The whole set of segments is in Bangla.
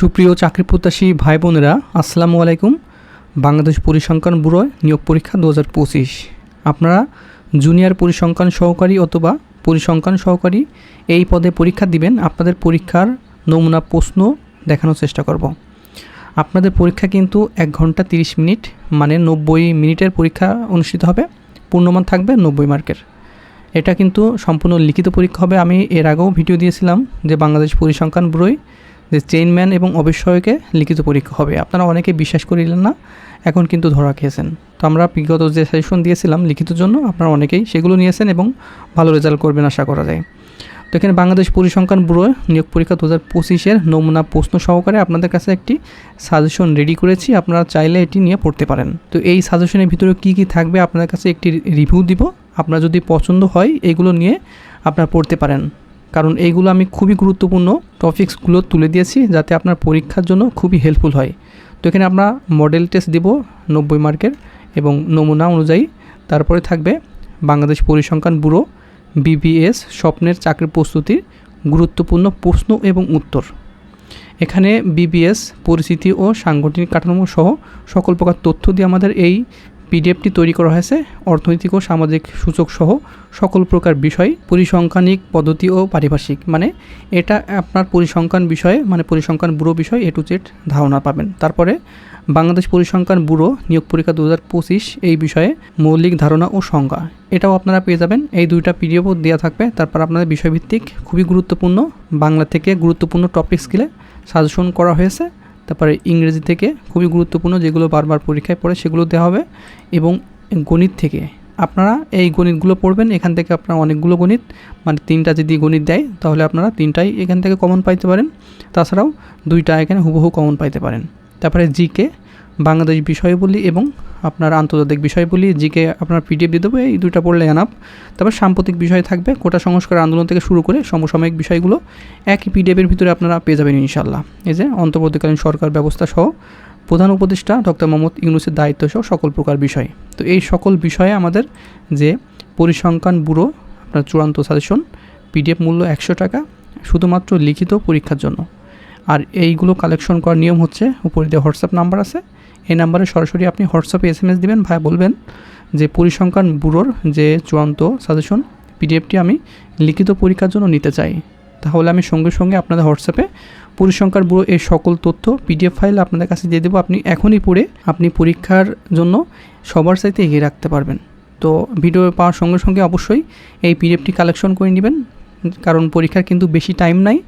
সুপ্রিয় চাকরি প্রত্যাশী ভাই বোনেরা আসসালামু আলাইকুম। বাংলাদেশ পরিসংখ্যান ব্যুরো নিয়োগ পরীক্ষা দু হাজার পঁচিশ। আপনারা জুনিয়র পরিসংখ্যান সহকারী অথবা পরিসংখ্যান সহকারী এই পদে পরীক্ষা দিবেন। আপনাদের পরীক্ষার নমুনা প্রশ্ন দেখানোর চেষ্টা করব। আপনাদের পরীক্ষা কিন্তু এক ঘণ্টা তিরিশ মিনিট মানে নব্বই মিনিটের পরীক্ষা অনুষ্ঠিত হবে। পূর্ণমান থাকবে নব্বই মার্কের। এটা কিন্তু সম্পূর্ণ লিখিত পরীক্ষা হবে। আমি এর আগেও ভিডিও দিয়েছিলাম যে বাংলাদেশ পরিসংখ্যান ব্যুরোয় যে চেইনম্যান এবং অবিষয়কে লিখিত পরীক্ষা হবে। আপনারা অনেকে বিশ্বাস করিলেন না, এখন কিন্তু ধরা খেয়েছেন। তো আমরা বিগত যে সেশন দিয়েছিলাম লিখিত জন্য, আপনারা অনেকেই সেগুলো নিয়েছেন এবং ভালো রেজাল্ট করবেন আশা করা যায়। তো এখানে বাংলাদেশ পরিসংখ্যান ব্যুরো নিয়োগ পরীক্ষা দু হাজার পঁচিশের নমুনা প্রশ্ন সহকারে আপনাদের কাছে একটি সাজেশন রেডি করেছি। আপনারা চাইলে এটি নিয়ে পড়তে পারেন। তো এই সাজেশনের ভিতরে কী কী থাকবে আপনাদের কাছে একটি রিভিউ দিব। আপনার যদি পছন্দ হয়, এগুলো নিয়ে আপনারা পড়তে পারেন। কারণ এইগুলো আমি খুবই গুরুত্বপূর্ণ টপিক্সগুলো তুলে দিয়েছি যাতে আপনার পরীক্ষার জন্য খুবই হেল্পফুল হয়। তো এখানে আমরা মডেল টেস্ট দেব নব্বই মার্কের এবং নমুনা অনুযায়ী। তারপরে থাকবে বাংলাদেশ পরিসংখ্যান ব্যুরো বিবিএস স্বপ্নের চাকরির প্রস্তুতির গুরুত্বপূর্ণ প্রশ্ন এবং উত্তর। এখানে বিবিএস পরিস্থিতি ও সাংগঠনিক কাঠামো সহ সকল প্রকার তথ্য দিয়ে আমাদের এই পিডিএফটি তৈরি করা হয়েছে, অর্থনৈতিক ও সামাজিক সূচক সহ সকল প্রকার বিষয়, পরিসংখ্যানিক পদ্ধতি ও পারিভাষিক মানে এটা আপনার পরিসংখ্যান বিষয়ে মানে পরিসংখ্যান ব্যুরো বিষয় এ টু জেড ধারণা পাবেন। তারপরে বাংলাদেশ পরিসংখ্যান ব্যুরো নিয়োগ পরীক্ষা দু হাজার পঁচিশ এই বিষয়ে মৌলিক ধারণা ও সংজ্ঞা। এটাও আপনারা পেয়ে যাবেন। এই দুইটা পিডিএফও দেওয়া থাকবে। তারপর আপনাদের বিষয়ভিত্তিক, খুবই গুরুত্বপূর্ণ, বাংলা থেকে গুরুত্বপূর্ণ টপিক স্কিলে সাজেশন করা হয়েছে। তারপরে ইংরেজি থেকে খুবই গুরুত্বপূর্ণ যেগুলো বারবার পরীক্ষায় পড়ে সেগুলো দেওয়া হবে এবং গণিত থেকে। আপনারা এই গণিতগুলো পড়বেন, এখান থেকে আপনারা অনেকগুলো গণিত মানে তিনটা যদি গণিত দেয়, তাহলে আপনারা তিনটাই এখান থেকে কমন পাইতে পারেন। তাছাড়াও দুইটা এখানে হুবহু কমন পাইতে পারেন। তারপরে জিকে বাংলাদেশ বিষয়বলি এবং আপনার আন্তর্জাতিক বিষয়বলি, জিকে আপনার পিডিএফ দিয়ে দেবো, এই দুইটা পড়লে আনাপ তারপর সাম্প্রতিক বিষয় থাকবে, কোটা সংস্কার আন্দোলন থেকে শুরু করে সমসাময়িক বিষয়গুলো, একই পিডিএফের ভিতরে আপনারা পেয়ে যাবেন ইনশাল্লাহ এই যে অন্তর্বর্তীকালীন সরকার ব্যবস্থা সহ প্রধান উপদেষ্টা ডক্টর মোহাম্মদ ইউনুসের দায়িত্ব সহ সকল প্রকার বিষয়। তো এই সকল বিষয়ে আমাদের যে পরিসংখ্যান ব্যুরো, আপনার চূড়ান্ত সাজেশন পিডিএফ মূল্য একশো টাকা, শুধুমাত্র লিখিত পরীক্ষার জন্য। আর এইগুলো কালেকশন করার নিয়ম হচ্ছে, উপরে দিয়ে হোয়াটসঅ্যাপ নাম্বার আছে এই নাম্বারে সরাসরি আপনি হোয়াটসঅ্যাপে এস এম এস দেবেন, ভাই বলবেন যে পরিসংখ্যান ব্যুরোর যে চূড়ান্ত সাজেশন পিডিএফটি আমি লিখিত পরীক্ষার জন্য নিতে চাই। তাহলে আমি সঙ্গে সঙ্গে আপনাদের হোয়াটসঅ্যাপে পরিসংখ্যান ব্যুরো এই সকল তথ্য পিডিএফ ফাইল আপনাদের কাছে দিয়ে দেবো। আপনি এখনই পড়ে আপনি পরীক্ষার জন্য সবার সাথে এগিয়ে রাখতে পারবেন। তো ভিডিও পাওয়ার সঙ্গে সঙ্গে অবশ্যই এই পিডিএফটি কালেকশন করে নেবেন। কারণ পরীক্ষার কিন্তু বেশি টাইম নাই।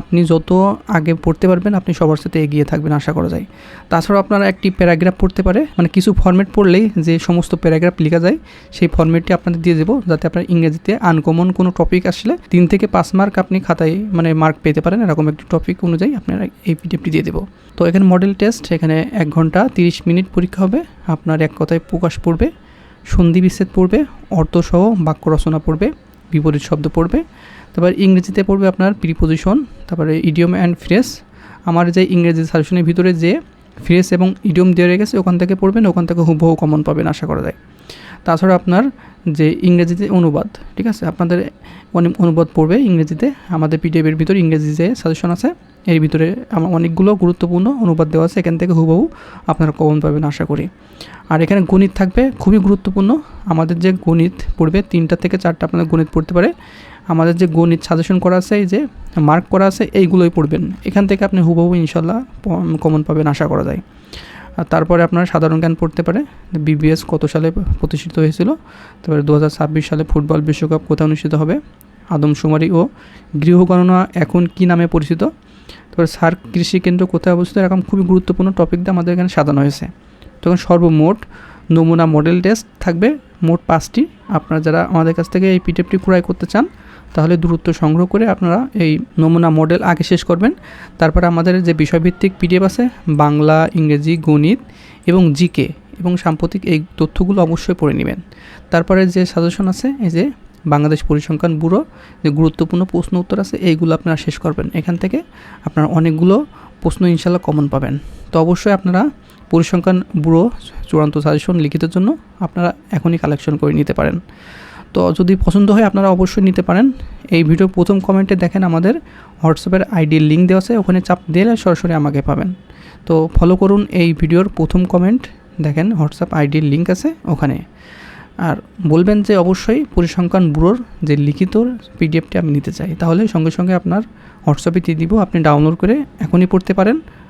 আপনি যত আগে পড়তে পারবেন, আপনি সবার সাথে এগিয়ে থাকবেন আশা করা যায়। তাছাড়াও আপনারা একটি প্যারাগ্রাফ পড়তে পারে মানে কিছু ফর্মেট পড়লেই যে সমস্ত প্যারাগ্রাফ লেখা যায়, সেই ফর্মেটটি আপনাদের দিয়ে দেবো, যাতে আপনার ইংরেজিতে আনকমন কোনো টপিক আসলে তিন থেকে পাঁচ মার্ক আপনি খাতায় মানে মার্ক পেতে পারেন, এরকম একটি টপিক অনুযায়ী আপনারা এই পিডিএফটি দিয়ে দেবো। তো এখানে মডেল টেস্ট এখানে এক ঘণ্টা তিরিশ মিনিট পরীক্ষা হবে, আপনার এক কথায় প্রকাশ পড়বে, সন্ধি বিচ্ছেদ পড়বে, অর্থসহ বাক্য রচনা পড়বে। বিপরীত শব্দ পড়বে। তারপর ইংরেজিতে পড়বে আপনার প্রিপোজিশন তারপরে ইডিয়ম অ্যান্ড ফ্রেস আমার যে ইংরেজি সাজেশনের ভিতরে যে ফ্রেস এবং ইডিয়ম দেওয়া রয়ে গেছে, ওখান থেকে পড়বেন, ওখান থেকে হুবহু কমন পাবেন আশা করা যায়। তাছাড়া আপনার যে ইংরেজিতে অনুবাদ, ঠিক আছে? আপনাদের অনুবাদ পড়বে ইংরেজিতে। আমাদের পিডিএফের ভিতরে ইংরেজি যে সাজেশন আছে এর ভিতরে আমার অনেকগুলো গুরুত্বপূর্ণ অনুবাদ দেওয়া আছে, এখান থেকে হুবহু আপনারা কমন পাবেন, আশা করি। আর এখানে গণিত থাকবে, খুবই গুরুত্বপূর্ণ। আমাদের যে গণিত পড়বে, তিনটা থেকে চারটা আপনাদের গণিত পড়তে পারে। আমাদের যে গণিত সাজেশন করা আছে, এই যে মার্ক করা আছে, এইগুলোই পড়বেন। এখান থেকে আপনি হুবহু ইনশাল্লাহ কমন পাবেন, আশা করা যায়। আর তারপরে আপনার সাধারণ জ্ঞান পড়তে পারে। বিবিএস কত সালে প্রতিষ্ঠিত হয়েছিল? তারপরে দু হাজার ছাব্বিশ সালে ফুটবল বিশ্বকাপ কোথায় অনুষ্ঠিত হবে? আদমশুমারি ও গৃহগণনা এখন কি নামে পরিচিত? তারপরে সার কৃষি কেন্দ্র কোথায় অবস্থিত? এরকম খুবই গুরুত্বপূর্ণ টপিক দিয়ে আমাদের এখানে সাজানো হয়েছে। তখন সর্বমোট নমুনা মডেল টেস্ট থাকবে মোট পাঁচটি। আপনারা যারা আমাদের কাছ থেকে এই পিডিএফটি ক্রয় করতে চান, তাহলে দূরত্ব সংগ্রহ করে আপনারা এই নমুনা মডেল আগে শেষ করবেন। তারপরে আমাদের যে বিষয়ভিত্তিক পিডিএফ আছে, বাংলা, ইংরেজি, গণিত এবং জিকে এবং সাম্প্রতিক এই তথ্যগুলো অবশ্যই পড়ে নেবেন। তারপরে যে সাজেশন আছে, এই যে বাংলাদেশ পরিসংখ্যান ব্যুরো, যে গুরুত্বপূর্ণ প্রশ্ন উত্তর আছে, এইগুলো আপনারা শেষ করবেন। এখান থেকে আপনারা অনেকগুলো প্রশ্ন ইনশাল্লাহ কমন পাবেন। তো অবশ্যই আপনারা পরিসংখ্যান ব্যুরো চূড়ান্ত সাজেশন লিখিতের জন্য আপনারা এখনই কালেকশন করে নিতে পারেন। তো যদি পছন্দ হয়, আপনারা অবশ্যই নিতে পারেন। এই ভিডিও প্রথম কমেন্টে দেখেন আমাদের হোয়াটসঅ্যাপের আইডির লিঙ্ক দেওয়া আছে, ওখানে চাপ দিলে সরাসরি আমাকে পাবেন। তো ফলো করুন এই ভিডিওর প্রথম কমেন্ট দেখেন হোয়াটসঅ্যাপ আইডির লিঙ্ক আছে ওখানে। আর বলবেন যে অবশ্যই পরিসংখ্যান ব্যুরোর যে লিখিত পিডিএফটি আমি নিতে চাই, তাহলে সঙ্গে সঙ্গে আপনার হোয়াটসঅ্যাপে দিয়ে দিব, আপনি ডাউনলোড করে এখনই পড়তে পারেন।